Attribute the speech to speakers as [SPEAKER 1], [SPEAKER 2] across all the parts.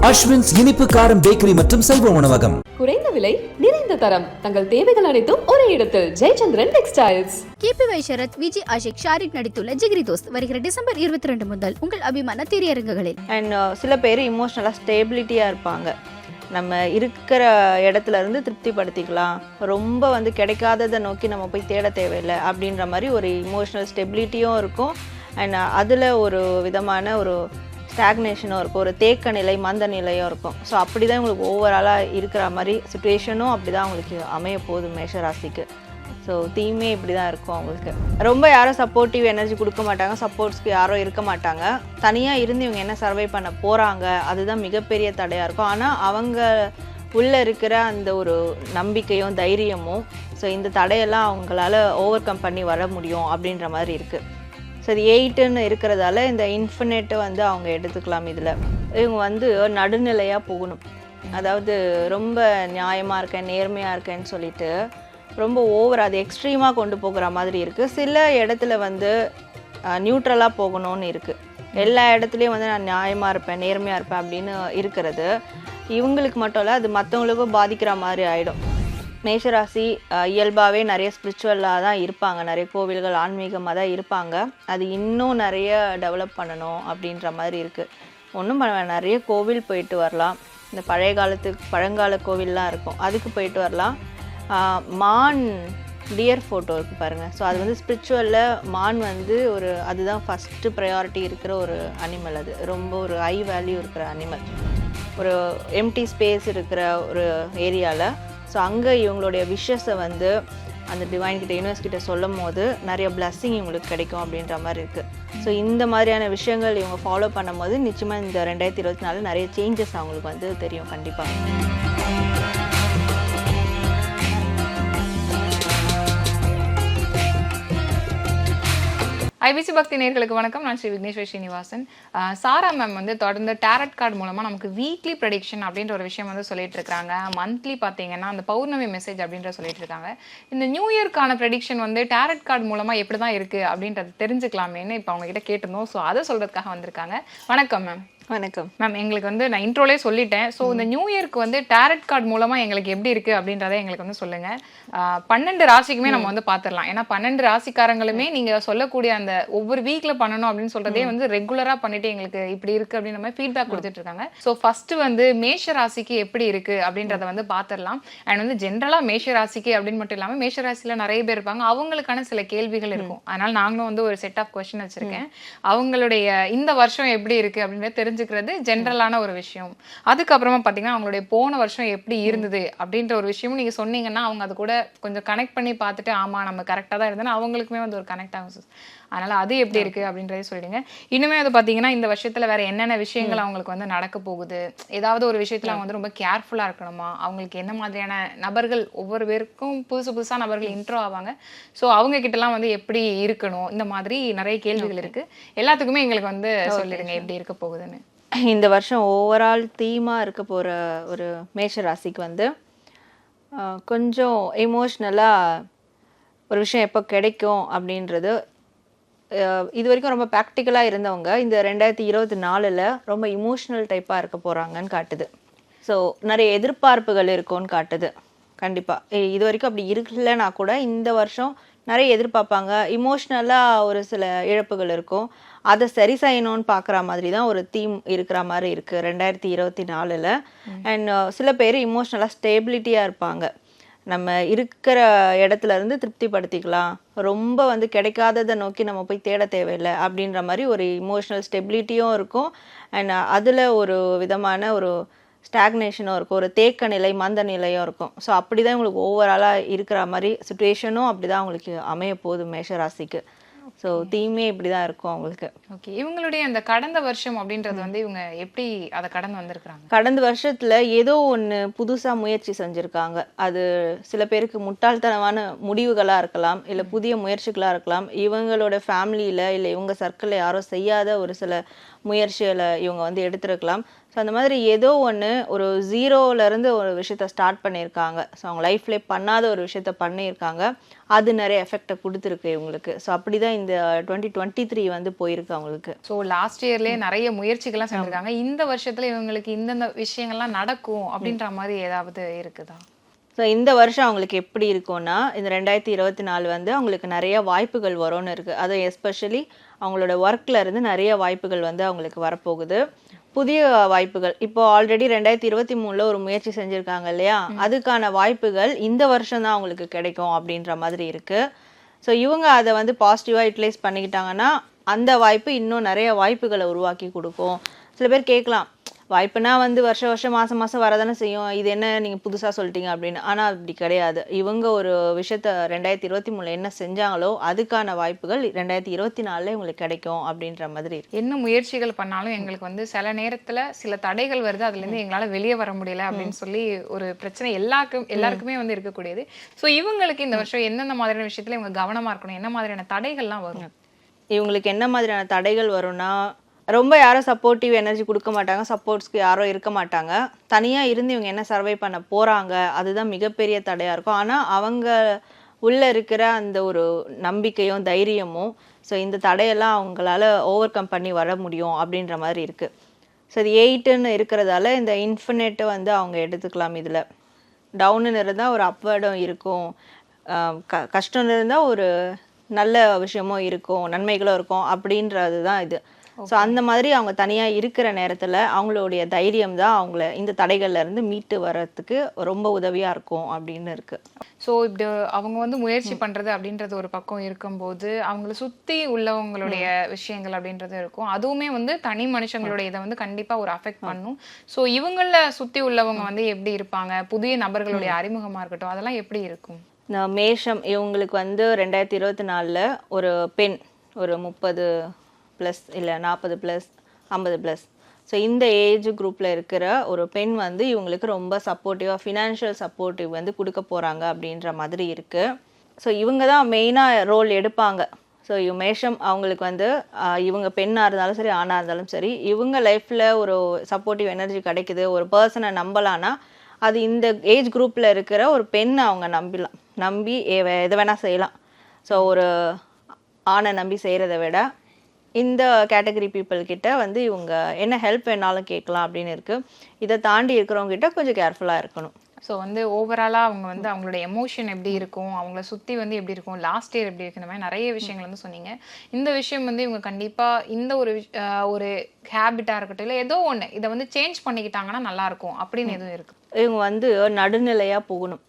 [SPEAKER 1] அஸ்வின்ஸ் இனிப்பு காரம் பேக்கரி மற்றும் சைவ உணவகம்.
[SPEAKER 2] குறைந்த விலை நிறைந்த தரம். தங்கள் தேவைகள் அனைத்தும் ஒரே இடத்தில். ஜெயச்சந்திரன் டெக்ஸ்டைல்ஸ்
[SPEAKER 3] கீர்த்தி வைஷரத் விஜய் ஆஷிக் ஷாரிக் நடித்துள்ள ஜிகிரி தோஸ்த் வருகிற டிசம்பர் இருபத்தி ரெண்டு முதல் உங்கள் அபிமான திரையரங்குகளில்.
[SPEAKER 4] அண்ட் சில பேர் இமோஷ்னலாக ஸ்டேபிலிட்டியாக இருப்பாங்க. நம்ம இருக்கிற இடத்துல இருந்து திருப்திப்படுத்திக்கலாம். ரொம்ப வந்து கிடைக்காததை நோக்கி நம்ம போய் தேட தேவையில்லை. அப்படின்ற மாதிரி ஒரு இமோஷ்னல் ஸ்டெபிலிட்டியும் இருக்கும். அண்ட் uh, அதில் ஒரு விதமான ஒரு ஸ்டாக்னேஷனும் இருக்கும் ஒரு தேக்க நிலை மந்த நிலையும் இருக்கும். ஸோ அப்படி தான் உங்களுக்கு ஓவராலாக இருக்கிற மாதிரி சுச்சுவேஷனும் அப்படி தான் உங்களுக்கு அமைய போகுது மேஷராசிக்கு ஸோ தீமே இப்படி தான் இருக்கும் அவங்களுக்கு. ரொம்ப யாரும் சப்போர்ட்டிவ் எனர்ஜி கொடுக்க மாட்டாங்க சப்போர்ட்ஸ்க்கு யாரும் இருக்க மாட்டாங்க. தனியாக இருந்து இவங்க என்ன சர்வை பண்ண போகிறாங்க அதுதான் மிகப்பெரிய தடையாக இருக்கும். ஆனால் அவங்க உள்ளே இருக்கிற அந்த ஒரு நம்பிக்கையும் தைரியமும் ஸோ இந்த தடையெல்லாம் அவங்களால ஓவர் கம் பண்ணி வர முடியும் அப்படின்ற மாதிரி இருக்குது சரி எயிட்டுன்னு இருக்கிறதால இந்த இன்ஃபினிட்டை வந்து அவங்க எடுத்துக்கலாம் இதில். இவங்க வந்து நடுநிலையாக போகணும். அதாவது ரொம்ப நியாயமாக இருக்கேன் நேர்மையாக இருக்கேன்னு சொல்லிட்டு ரொம்ப ஓவர் அது எக்ஸ்ட்ரீமாக கொண்டு போகிற மாதிரி இருக்குது சில இடத்துல வந்து நியூட்ரலாக போகணும்னு இருக்குது எல்லா இடத்துலையும் வந்து நான் நியாயமாக இருப்பேன் நேர்மையாக இருப்பேன் அப்படின்னு இருக்கிறது. இவங்களுக்கு மட்டும் இல்லை அது மற்றவங்களுக்கும் பாதிக்கிற மாதிரி ஆகிடும் மேஷராசி இயல்பாகவே நிறைய ஸ்பிரிச்சுவலாக தான் இருப்பாங்க. நிறைய கோவில்கள் ஆன்மீகமாக தான் இருப்பாங்க. அது இன்னும் நிறைய டெவலப் பண்ணணும் அப்படின்ற மாதிரி இருக்குது ஒன்றும் பண்ண நிறைய கோவில் போயிட்டு வரலாம். இந்த பழைய காலத்து பழங்கால கோவில்லாம் இருக்கும். அதுக்கு போயிட்டு வரலாம். மான் டியர் ஃபோட்டோ இருக்குது பாருங்கள் ஸோ அது வந்து ஸ்பிரிச்சுவலில் மான் வந்து ஒரு அதுதான் ஃபஸ்ட்டு ப்ரையாரிட்டி இருக்கிற ஒரு அனிமல் அது. ரொம்ப ஒரு ஹை வேல்யூ இருக்கிற அனிமல் ஒரு எம்டி ஸ்பேஸ் இருக்கிற ஒரு ஏரியாவில் ஸோ அங்கே இவங்களுடைய விஷஸை வந்து அந்த டிவைன் கிட்ட யூனிவர்ஸ் கிட்ட சொல்லும் போது நிறைய பிளஸ்ஸிங் இவங்களுக்கு கிடைக்கும் அப்படின்ற மாதிரி இருக்குது ஸோ இந்த மாதிரியான விஷயங்கள் இவங்க ஃபாலோ பண்ணும்போது நிச்சயமாக இந்த ரெண்டாயிரத்தி இருபத்தி நாலு நிறைய சேஞ்சஸ் அவங்களுக்கு வந்து தெரியும் கண்டிப்பாக
[SPEAKER 5] ஐபிசி பக்தி நேர்களுக்கு வணக்கம். நான் ஸ்ரீ விக்னேஸ்வர் ஸ்ரீனிவாசன். சாரா மேம் வந்து தொடர்ந்து டேரட் கார்டு மூலமாக நமக்கு வீக்லி ப்ரெடிக்ஷன் அப்படின்ற ஒரு விஷயம் வந்து சொல்லிட்டு இருக்காங்க. மந்த்லி பார்த்தீங்கன்னா அந்த பௌர்ணமி மெசேஜ் அப்படின்ற சொல்லிட்டு இருக்காங்க. இந்த நியூ இயர்க்கான ப்ரெடிக்ஷன் வந்து டேரட் கார்டு மூலமாக எப்படி தான் இருக்குது அப்படின்றத தெரிஞ்சுக்கலாமேன்னு இப்போ அவங்ககிட்ட கேட்டிருந்தோம். ஸோ அதை சொல்கிறதுக்காக வந்திருக்காங்க. வணக்கம் மேம்
[SPEAKER 4] வணக்கம்.
[SPEAKER 5] மேம் எங்களுக்கு வந்து நான் இன்ட்ரோலே சொல்லிட்டேன். ஸோ இந்த நியூ இயர்க்கு வந்து டேரட் கார்டு மூலமா எங்களுக்கு எப்படி இருக்கு அப்படின்றத எங்களுக்கு வந்து சொல்லுங்க. பன்னெண்டு ராசிக்குமே நம்ம வந்து பார்த்துடலாம் ஏன்னா பன்னெண்டு ராசிக்காரங்களுமே நீங்க சொல்லக்கூடிய அந்த ஒவ்வொரு வீக்ல பண்ணணும் அப்படின்னு சொல்றதே வந்து ரெகுலரா பண்ணிட்டு எங்களுக்கு இப்படி இருக்கு அப்படின்ற மாதிரி ஃபீட்பேக் கொடுத்துட்டு இருக்காங்க ஸோ ஃபர்ஸ்ட் வந்து மேஷ ராசிக்கு எப்படி இருக்கு அப்படின்றத வந்து பார்த்துடலாம் அண்ட் வந்து ஜென்ரலா மேஷ ராசிக்கு அப்படின்னு மட்டும் இல்லாம மேஷ ராசியில நிறைய பேர் இருப்பாங்க. அவங்களுக்கான சில கேள்விகள் இருக்கும். அதனால நாங்களும் வந்து ஒரு செட் ஆஃப் கொஸ்டின் வச்சிருக்கேன். அவங்களுடைய இந்த வருஷம் எப்படி இருக்கு அப்படின்றத தெரிஞ்சுக்கிறது ஜென்ரலான ஒரு விஷயம். அதுக்கப்புறமா பார்த்தீங்கன்னா அவங்களுடைய போன வருஷம் எப்படி இருந்தது அப்படின்ற ஒரு விஷயமும் நீங்க சொன்னீங்கன்னா அவங்க அது கூட கொஞ்சம் கனெக்ட் பண்ணி பார்த்துட்டு ஆமா நம்ம கரெக்டாக தான் இருந்தோம்னா அவங்களுக்குமே வந்து ஒரு கனெக்ட் ஆகும். அதனால அது எப்படி இருக்கு அப்படின்றதே சொல்லிடுங்க. இன்னுமே அது பார்த்தீங்கன்னா இந்த வருஷத்துல வேற என்னென்ன விஷயங்கள் அவங்களுக்கு வந்து நடக்க போகுது? ஏதாவது ஒரு விஷயத்துல அவங்க வந்து ரொம்ப கேர்ஃபுல்லா இருக்கணுமா? அவங்களுக்கு என்ன மாதிரியான நபர்கள் ஒவ்வொரு பேருக்கும் புதுசு புதுசா நபர்கள் இன்ட்ரோ ஆவாங்க. ஸோ அவங்க கிட்டலாம் வந்து எப்படி இருக்கணும்? இந்த மாதிரி நிறைய கேள்விகள் இருக்கு. எல்லாத்துக்குமே எங்களுக்கு வந்து சொல்லிடுங்க எப்படி இருக்க போகுதுன்னு.
[SPEAKER 4] இந்த வருஷம் ஓவரால் தீமாக இருக்க போகிற ஒரு மேஷ ராசிக்கு வந்து கொஞ்சம் எமோஷ்னலாக ஒரு விஷயம் எப்போ கிடைக்கும் அப்படின்றது இது வரைக்கும் ரொம்ப ப்ராக்டிக்கலாக இருந்தவங்க இந்த ரெண்டாயிரத்தி இருபத்தி நாலில் ரொம்ப இமோஷ்னல் டைப்பாக இருக்க போகிறாங்கன்னு காட்டுது. ஸோ நிறைய எதிர்பார்ப்புகள் இருக்கும்னு காட்டுது. கண்டிப்பாக இது வரைக்கும் அப்படி இருக்கலைன்னா கூட இந்த வருஷம் நிறைய எதிர்பார்ப்பாங்க. இமோஷ்னலாக ஒரு சில இழப்புகள் இருக்கும். அதை சரி செய்யணும்னு பார்க்குற மாதிரி தான் ஒரு தீம் இருக்கிற மாதிரி இருக்குது ரெண்டாயிரத்தி இருபத்தி நாலில். அண்ட் சில பேர் இமோஷ்னலாக ஸ்டேபிலிட்டியாக இருப்பாங்க. நம்ம இருக்கிற இடத்துல இருந்து திருப்திப்படுத்திக்கலாம். ரொம்ப வந்து கிடைக்காததை நோக்கி நம்ம போய் தேட தேவையில்லை அப்படின்ற மாதிரி ஒரு இமோஷ்னல் ஸ்டெபிலிட்டியும் இருக்கும். அண்ட் அதில் ஒரு விதமான ஒரு ஸ்டாக்னேஷனும் இருக்கும். ஒரு தேக்க நிலை மந்த நிலையும் இருக்கும். ஸோ அப்படி தான் உங்களுக்கு ஓவராலாக இருக்கிற மாதிரி சுச்சுவேஷனும் அப்படி தான் உங்களுக்கு அமைய போகுது மேஷராசிக்கு ஸோ தீமே இப்படி தான் இருக்கும் அவங்களுக்கு.
[SPEAKER 5] ஓகே இவங்களுடைய அந்த கடந்த வருஷம் அப்படின்றது வந்து இவங்க எப்படி அதை கடந்து வந்திருக்கிறாங்க?
[SPEAKER 4] கடந்த வருஷத்துல ஏதோ ஒன்று புதுசா முயற்சி செஞ்சிருக்காங்க. அது சில பேருக்கு முட்டாள்தனமான முடிவுகளா இருக்கலாம் இல்ல புதிய முயற்சிகளா இருக்கலாம். இவங்களோட ஃபேமிலியில இல்ல இவங்க சர்க்கிளில் யாரோ செய்யாத ஒரு சில முயற்சிகளை இவங்க வந்து எடுத்திருக்கலாம். ஸோ அந்த மாதிரி ஏதோ ஒன்று ஒரு ஜீரோலேருந்து ஒரு விஷயத்த ஸ்டார்ட் பண்ணியிருக்காங்க. ஸோ அவங்க லைஃப்லேயே பண்ணாத ஒரு விஷயத்த பண்ணியிருக்காங்க. அது நிறைய எஃபெக்டை கொடுத்துருக்கு இவங்களுக்கு. ஸோ அப்படி தான் இந்த டுவெண்ட்டி டுவெண்ட்டி த்ரீ வந்து போயிருக்கு அவங்களுக்கு.
[SPEAKER 5] ஸோ லாஸ்ட் இயர்லயே நிறைய முயற்சிகள்லாம் செஞ்சிருக்காங்க. இந்த வருஷத்துல இவங்களுக்கு இந்தந்த விஷயங்கள்லாம் நடக்கும் அப்படின்ற மாதிரி ஏதாவது இருக்குதா?
[SPEAKER 4] ஸோ இந்த வருஷம் அவங்களுக்கு எப்படி இருக்கும்னா இந்த ரெண்டாயிரத்தி இருபத்தி நாலு வந்து அவங்களுக்கு நிறைய வாய்ப்புகள் வரும்னு இருக்குது அது எஸ்பெஷலி அவங்களோட ஒர்க்கில் இருந்து நிறைய வாய்ப்புகள் வந்து அவங்களுக்கு வரப்போகுது. புதிய வாய்ப்புகள். இப்போ ஆல்ரெடி ரெண்டாயிரத்தி இருபத்தி மூணில் ஒரு முயற்சி செஞ்சுருக்காங்க இல்லையா? அதுக்கான வாய்ப்புகள் இந்த வருஷம் தான் அவங்களுக்கு கிடைக்கும் அப்படின்ற மாதிரி இருக்குது ஸோ இவங்க அதை வந்து பாசிட்டிவாக யூட்டிலைஸ் பண்ணிக்கிட்டாங்கன்னா அந்த வாய்ப்பு இன்னும் நிறைய வாய்ப்புகளை உருவாக்கி கொடுக்கும். சில பேர் கேட்கலாம் வாய்ப்புனா வந்து வருஷம் வருஷம் மாதம் மாதம் வரதானே செய்யும். இது என்ன நீங்கள் புதுசாக சொல்லிட்டீங்க அப்படின்னு. ஆனால் அப்படி கிடையாது. இவங்க ஒரு விஷயத்த ரெண்டாயிரத்தி இருபத்தி மூணில் என்ன செஞ்சாங்களோ அதுக்கான வாய்ப்புகள் ரெண்டாயிரத்தி இருபத்தி நாலில் இவங்களுக்கு கிடைக்கும் அப்படின்ற மாதிரி
[SPEAKER 5] என்ன முயற்சிகள் பண்ணாலும் எங்களுக்கு வந்து சில நேரத்துல சில தடைகள் வருது. அதுல இருந்து எங்களால வெளியே வர முடியல அப்படின்னு சொல்லி ஒரு பிரச்சனை எல்லாருக்கும் எல்லாருக்குமே வந்து இருக்கக்கூடியது. ஸோ இவங்களுக்கு இந்த வருஷம் எந்தெந்த மாதிரியான விஷயத்துல இவங்க கவனமா இருக்கணும்? என்ன மாதிரியான தடைகள்லாம் வரும்?
[SPEAKER 4] இவங்களுக்கு என்ன மாதிரியான தடைகள் வரும்னா ரொம்ப யாரும் சப்போர்ட்டிவ் எனர்ஜி கொடுக்க மாட்டாங்க. சப்போர்ட்ஸ்க்கு யாரும் இருக்க மாட்டாங்க. தனியாக இருந்து இவங்க என்ன சர்வை பண்ண போகிறாங்க அதுதான் மிகப்பெரிய தடையாக இருக்கும். ஆனால் அவங்க உள்ளே இருக்கிற அந்த ஒரு நம்பிக்கையும் தைரியமும் ஸோ இந்த தடையெல்லாம் அவங்களால ஓவர் கம் பண்ணி வர முடியும் அப்படின்ற மாதிரி இருக்குது ஸோ இது எயிட்டுன்னு இருக்கிறதால இந்த இன்ஃபினிட்டு வந்து அவங்க எடுத்துக்கலாம் இதில். டவுனுன்னு இருந்தால் ஒரு அப்வேர்டும் இருக்கும். க கஷ்டம்னு இருந்தால் ஒரு நல்ல விஷயமும் இருக்கும் நன்மைகளும் இருக்கும் அப்படின்றது தான் இது. ஸோ அந்த மாதிரி அவங்க தனியாக இருக்கிற நேரத்தில் அவங்களுடைய தைரியம் தான் அவங்கள இந்த தடைகள்ல இருந்து மீட்டு வர்றதுக்கு ரொம்ப உதவியாக இருக்கும் அப்படின்னு இருக்குது
[SPEAKER 5] ஸோ இப்படி அவங்க வந்து முயற்சி பண்றது அப்படின்றது ஒரு பக்கம் இருக்கும்போது அவங்கள சுத்தி உள்ளவங்களுடைய விஷயங்கள் அப்படின்றது இருக்கும். அதுவுமே வந்து தனி மனுஷங்களுடைய இதை வந்து கண்டிப்பா ஒரு அஃபெக்ட் பண்ணும். ஸோ இவங்கள சுத்தி உள்ளவங்க வந்து எப்படி இருப்பாங்க? புதிய நபர்களுடைய அறிமுகமா இருக்கட்டும் அதெல்லாம் எப்படி இருக்கும்?
[SPEAKER 4] மேஷம் இவங்களுக்கு வந்து ரெண்டாயிரத்தி இருபத்தி நாலில் ஒரு பெண் ஒரு முப்பது ப்ளஸ் இல்லை நாற்பது ப்ளஸ் ஐம்பது ப்ளஸ் ஸோ இந்த ஏஜ் குரூப்பில் இருக்கிற ஒரு பெண் வந்து இவங்களுக்கு ரொம்ப சப்போர்ட்டிவாக ஃபினான்ஷியல் சப்போர்ட்டிவ் வந்து கொடுக்க போகிறாங்க அப்படின்ற மாதிரி இருக்குது ஸோ இவங்க தான் மெயினாக ரோல் எடுப்பாங்க. ஸோ மேஷம் அவங்களுக்கு வந்து இவங்க பெண்ணாக இருந்தாலும் சரி ஆணாக இருந்தாலும் சரி இவங்க லைஃப்பில் ஒரு சப்போர்ட்டிவ் எனர்ஜி கிடைக்குது. ஒரு பர்சனை நம்பலான்னா அது இந்த ஏஜ் குரூப்பில் இருக்கிற ஒரு பெண்ணை அவங்க நம்பிலாம் நம்பி எ- எதை வேணால் செய்யலாம். ஸோ ஒரு ஆணை நம்பி செய்கிறத விட இந்த கேட்டகரி பீப்புள் கிட்ட வந்து இவங்க என்ன ஹெல்ப் வேணாலும் கேட்கலாம் அப்படின்னு இருக்குது இதை தாண்டி இருக்கிறவங்க கிட்ட கொஞ்சம் கேர்ஃபுல்லாக இருக்கணும்.
[SPEAKER 5] ஸோ வந்து ஓவராலாக அவங்க வந்து அவங்களோட எமோஷன் எப்படி இருக்கும் அவங்கள சுற்றி வந்து எப்படி இருக்கும் லாஸ்ட் இயர் எப்படி இருக்கு இந்த மாதிரி நிறைய விஷயங்கள் வந்து சொன்னீங்க. இந்த விஷயம் வந்து இவங்க கண்டிப்பாக இந்த ஒரு ஒரு ஹேபிட்டாக இருக்கட்டும் இல்லை ஏதோ ஒன்று இதை வந்து சேஞ்ச் பண்ணிக்கிட்டாங்கன்னா நல்லா இருக்கும் அப்படின்னு எதுவும் இருக்கு.
[SPEAKER 4] இவங்க வந்து நடுநிலையாக போகணும்.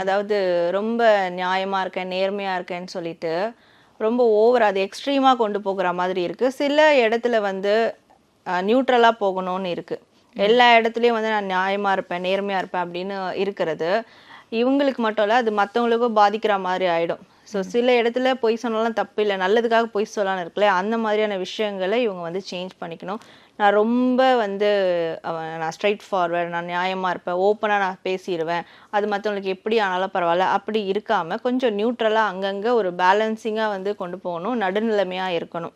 [SPEAKER 4] அதாவது ரொம்ப நியாயமாக இருக்கேன் நேர்மையாக இருக்கேன்னு சொல்லிட்டு ரொம்ப ஓவர் அது எக்ஸ்ட்ரீமாக கொண்டு போகிற மாதிரி இருக்குது சில இடத்துல வந்து நியூட்ரலாக போகணும்னு இருக்குது எல்லா இடத்துலையும் வந்து நான் நியாயமாக இருப்பேன் நேர்மையாக இருப்பேன் அப்படின்னு இருக்கிறது. இவங்களுக்கு மட்டும் இல்லை அது மற்றவங்களுக்கும் பாதிக்கிற மாதிரி ஆயிடும். ஸோ சில இடத்துல பொய் சொன்னாலும் தப்பு இல்லை நல்லதுக்காக பொய் சொல்லலாம்னு இருக்குல்ல அந்த மாதிரியான விஷயங்களை இவங்க வந்து சேஞ்ச் பண்ணிக்கணும். நான் ரொம்ப வந்து நான் ஸ்ட்ரைட் ஃபார்வர்ட் நான் நியாயமாக இருப்பேன் ஓப்பனாக நான் பேசிடுவேன் அது மற்றவங்களுக்கு எப்படி ஆனாலும் பரவாயில்ல. அப்படி இருக்காமல் கொஞ்சம் நியூட்ரலாக அங்கங்கே ஒரு பேலன்சிங்காக வந்து கொண்டு போகணும் நடுநிலைமையாக இருக்கணும்.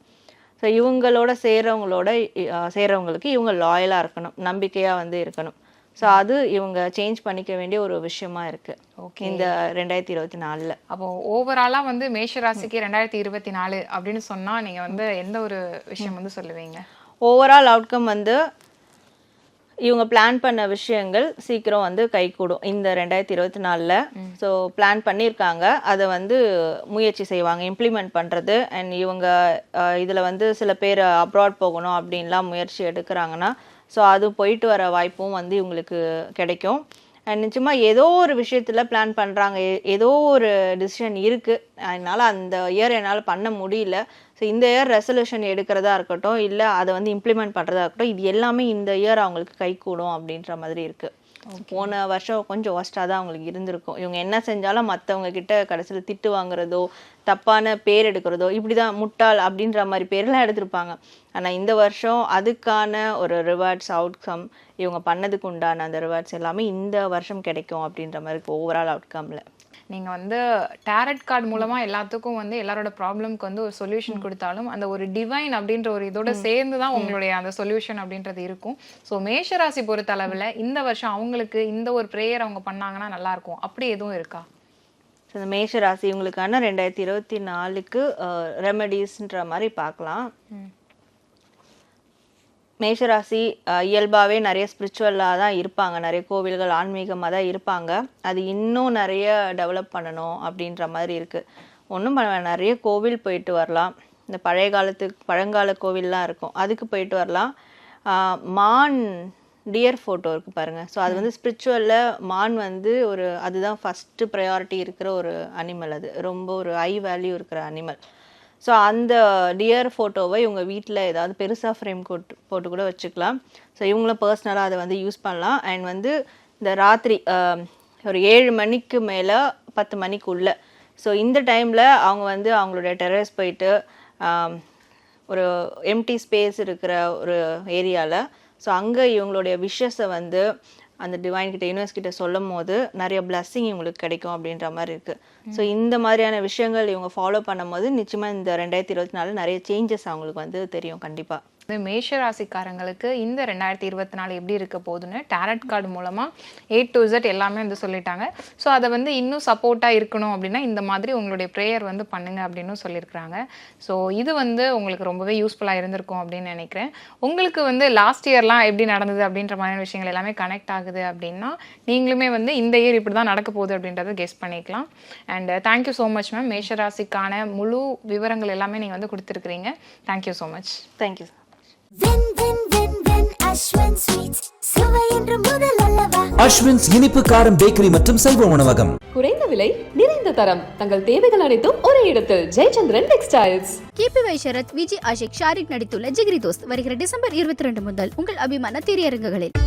[SPEAKER 4] ஸோ இவங்களோட சேர்றவங்களோட அஹ், சேர்றவங்களுக்கு இவங்க லாயலாக இருக்கணும் நம்பிக்கையாக வந்து இருக்கணும். ஸோ அது இவங்க சேஞ்ச் பண்ணிக்க வேண்டிய ஒரு விஷயமா இருக்கு.
[SPEAKER 5] Okay.
[SPEAKER 4] இந்த ரெண்டாயிரத்தி இருபத்தி நாலில்.
[SPEAKER 5] அப்போ ஓவராலாக வந்து மேஷ ராசிக்கு ரெண்டாயிரத்தி இருபத்தி நாலு அப்படின்னு சொன்னா நீங்க வந்து எந்த ஒரு விஷயம் வந்து சொல்லுவீங்க?
[SPEAKER 4] ஓவரால் அவுட்கம் வந்து இவங்க பிளான் பண்ண விஷயங்கள் சீக்கிரம் வந்து கைகூடும். இந்த ரெண்டாயிரத்தி இருபத்தி நாலில். ஸோ பிளான் பண்ணியிருக்காங்க அதை வந்து முயற்சி செய்வாங்க. இம்ப்ளிமெண்ட் பண்ணுறது அண்ட் இவங்க இதில் வந்து சில பேர் அப்ராட் போகணும் அப்படின்லாம் முயற்சி எடுக்கிறாங்கன்னா ஸோ அது போயிட்டு வர வாய்ப்பும் வந்து இவங்களுக்கு கிடைக்கும். அண்ட் நிச்சயமாக ஏதோ ஒரு விஷயத்தில் பிளான் பண்ணுறாங்க ஏதோ ஒரு டிசிஷன் இருக்குது அதனால் அந்த இயர் என்னால் பண்ண முடியல. ஸோ இந்த இயர் ரெசல்யூஷன் எடுக்கிறதா இருக்கட்டும் இல்லை அதை வந்து இம்ப்ளிமெண்ட் பண்ணுறதா இருக்கட்டும் இது எல்லாமே இந்த இயர் அவங்களுக்கு கை கூடும் அப்படின்ற மாதிரி இருக்குது போன வருஷம் கொஞ்சம் ஒஸ்ட்டாக தான் அவங்களுக்கு இருந்திருக்கும். இவங்க என்ன செஞ்சாலும் மற்றவங்க கிட்ட கடைசியில் திட்டு வாங்குறதோ தப்பான பேர் எடுக்கிறதோ இப்படி தான் முட்டாள் அப்படின்ற மாதிரி பேர்லாம் எடுத்திருப்பாங்க. ஆனால் இந்த வருஷம் அதுக்கான ஒரு ரிவார்ட்ஸ் அவுட்கம் இவங்க பண்ணதுக்கு உண்டான அந்த ரிவார்ட்ஸ் எல்லாமே இந்த வருஷம் கிடைக்கும் அப்படின்ற மாதிரி ஓவரால் அவுட்கமில்
[SPEAKER 5] நீங்க வந்து டேரட் கார்டு மூலமா எல்லாத்துக்கும் வந்து எல்லாரோட ப்ராப்ளம்க்கு வந்து ஒரு சொல்யூஷன் கொடுத்தாலும் அந்த ஒரு டிவைன் அப்படின்ற ஒரு இதோட சேர்ந்து தான் உங்களுடைய அந்த சொல்யூஷன் அப்படின்றது இருக்கும். ஸோ மேஷராசி பொறுத்த அளவுல இந்த வருஷம் அவங்களுக்கு இந்த ஒரு ப்ரேயர் அவங்க பண்ணாங்கன்னா நல்லா இருக்கும். அப்படி எதுவும் இருக்கா?
[SPEAKER 4] ஸோ இந்த மேஷ ராசி இவங்களுக்கான ரெண்டாயிரத்தி இருபத்தி நாலுக்கு ரெமடிஸ்ன்ற மாதிரி பார்க்கலாம். மேஷராசி இயல்பாகவே நிறைய ஸ்பிரிச்சுவலாக தான் இருப்பாங்க. நிறைய கோவில்கள் ஆன்மீகமாக தான் இருப்பாங்க. அது இன்னும் நிறைய டெவலப் பண்ணணும் அப்படின்ற மாதிரி இருக்குது ஒன்றும் பண்ண நிறைய கோவில் போயிட்டு வரலாம். இந்த பழைய காலத்துக்கு பழங்கால கோவில்லாம் இருக்கும். அதுக்கு போயிட்டு வரலாம். மான் டியர் ஃபோட்டோ இருக்குது பாருங்கள் ஸோ அது வந்து ஸ்பிரிச்சுவலில் மான் வந்து ஒரு அதுதான் ஃபஸ்ட்டு ப்ரையாரிட்டி இருக்கிற ஒரு அனிமல் அது. ரொம்ப ஒரு ஹை வேல்யூ இருக்கிற அனிமல் ஸோ அந்த டியர் ஃபோட்டோவை இவங்க வீட்டில் ஏதாவது பெருசாக ஃப்ரேம் போட்டு போட்டு கூட வச்சுக்கலாம். ஸோ இவங்களும் பர்சனலாக அதை வந்து யூஸ் பண்ணலாம். அண்ட் வந்து இந்த ராத்திரி ஒரு ஏழு மணிக்கு மேலே பத்து மணிக்குள்ள. ஸோ இந்த டைமில் அவங்க வந்து அவங்களுடைய டெரஸ் போயிட்டு ஒரு எம்டி ஸ்பேஸ் இருக்கிற ஒரு ஏரியாவில் ஸோ அங்கே இவங்களுடைய விஷஸை வந்து அந்த டிவைன் கிட்ட யூனிவர்ஸ் கிட்ட சொல்லும் போது நிறைய blessing இவங்களுக்கு கிடைக்கும் அப்படின்ற மாதிரி இருக்குது ஸோ இந்த மாதிரியான விஷயங்கள் இவங்க ஃபாலோ பண்ணும்போது நிச்சயமாக இந்த ரெண்டாயிரத்தி இருபத்தி நாலு நிறைய சேஞ்சஸ் அவங்களுக்கு வந்து தெரியும் கண்டிப்பாக
[SPEAKER 5] இந்த மேஷ ராசிக்காரங்களுக்கு இந்த ரெண்டாயிரத்தி இருபத்தி நாலு எப்படி இருக்க போகுதுன்னு டேரட் கார்டு மூலமாக ஏ டு இசட் எல்லாமே வந்து சொல்லிட்டாங்க. ஸோ அதை வந்து இன்னும் சப்போர்ட்டாக இருக்கணும் அப்படின்னா இந்த மாதிரி உங்களுடைய ப்ரேயர் வந்து பண்ணுங்க அப்படின்னு சொல்லியிருக்கிறாங்க. ஸோ இது வந்து உங்களுக்கு ரொம்பவே யூஸ்ஃபுல்லாக இருந்திருக்கும் அப்படின்னு நினைக்கிறேன். உங்களுக்கு வந்து லாஸ்ட் இயர்லாம் எப்படி நடந்தது அப்படின்ற மாதிரியான விஷயங்கள் எல்லாமே கனெக்ட் ஆகுது அப்படின்னா நீங்களுமே வந்து இந்த இயர் இப்படி தான் நடக்க போகுது அப்படின்றத கெஸ் பண்ணிக்கலாம். And thank you so much ma'am மேஷராசிக்கான முழு விவரங்கள் எல்லாமே நீங்கள் வந்து கொடுத்துருக்குறீங்க. Thank you so much
[SPEAKER 4] thank you
[SPEAKER 6] when வென் வென் வென் அஸ்வன் ஸ்வீட்ஸ் சுவை என்று முதல் அல்லவா?
[SPEAKER 1] அஸ்வின்ஸ் இனிப்பு காரம் பேக்கரி மற்றும் சைவ உணவகம்.
[SPEAKER 2] குறைந்த விலை நிறைந்த தரம். தங்கள் தேவைகள் அனைத்தும் ஒரே இடத்தில். ஜெயச்சந்திரன் டெக்ஸ்டைல்ஸ்
[SPEAKER 3] கீர்த்தி வைஷரத் விஜய் ஆஷிக் ஷாரிக் நடித்துள்ள ஜிகிரி தோஸ்த் வருகிற டிசம்பர் இருபத்தி ரெண்டு முதல் உங்கள் அபிமான திரையரங்குகளில்.